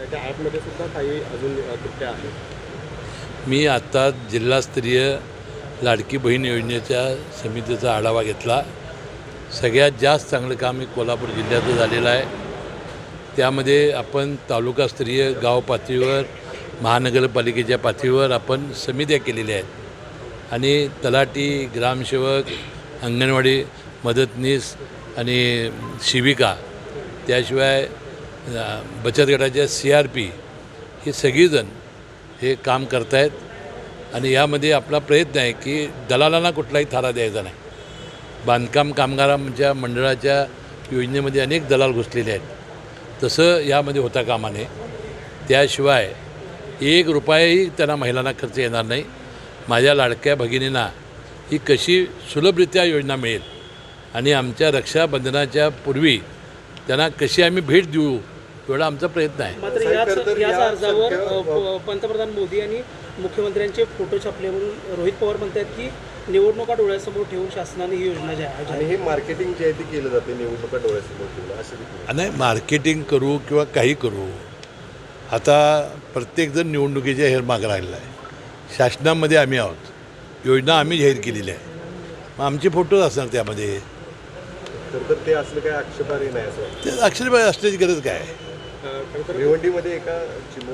ॲपमध्ये सुद्धा काही अजून त्रुट्या आहेत? मी आत्ता जिल्हास्तरीय लाडकी बहीण योजनेच्या समितीचा आढावा घेतला. सगळ्यात जास्त चांगलं काम हे कोल्हापूर जिल्ह्याचं झालेलं आहे. त्यामध्ये आपण तालुकास्तरीय गाव पातळीवर महानगरपालिकेच्या पातळीवर आपण समित्या केलेल्या आहेत. आणि तलाठी ग्रामसेवक अंगणवाडी मदतनीस आणि शिविका त्याशिवाय बचत गटाच्या सी आर पी ही सगळीजण हे काम करतायत आणि यामध्ये आपला प्रयत्न आहे की दलालांना कुठलाही थारा द्यायचा नाही. बांधकाम कामगारांच्या म्हणजे मंडळाच्या योजनेमध्ये अनेक दलाल घुसलेले आहेत. तसं यामध्ये होता कामाने त्याशिवाय एक रुपयाही त्यांना महिलांना खर्च येणार नाही. माझ्या लाडक्या भगिनींना ही कशी सुलभरित्या योजना मिळेल आणि आमच्या रक्षाबंधनाच्या पूर्वी त्यांना कशी आम्ही भेट देऊ एवढा आमचा प्रयत्न आहे. मात्र याच याच अर्जावर सारख्या, अ, प- पंतप्रधान मोदी यांनी मुख्यमंत्र्यांचे फोटो छापले म्हणून रोहित पवार म्हणतात की निवडणुका डोळ्यासमोर ठेवून शासनाने ही योजना जी आहे आणि हे मार्केटिंग जे आहे ते केलं जाते निवडणुका डोळ्यासमोर ठेवून असं देखील नाही मार्केटिंग करू किंवा काही करू आता प्रत्येकजण निवडणुकीच्या हेर मागं राहिलेला आहे. शासनामध्ये आम्ही आहोत. योजना आम्ही जाहीर केलेली आहे मग आमचे फोटोज असणार त्यामध्ये. तर ते असलं काही आक्षेपार्ह नाही असं ते अक्षरबाई असण्याची गरज काय आहे? भिवंडीमध्ये एका चिम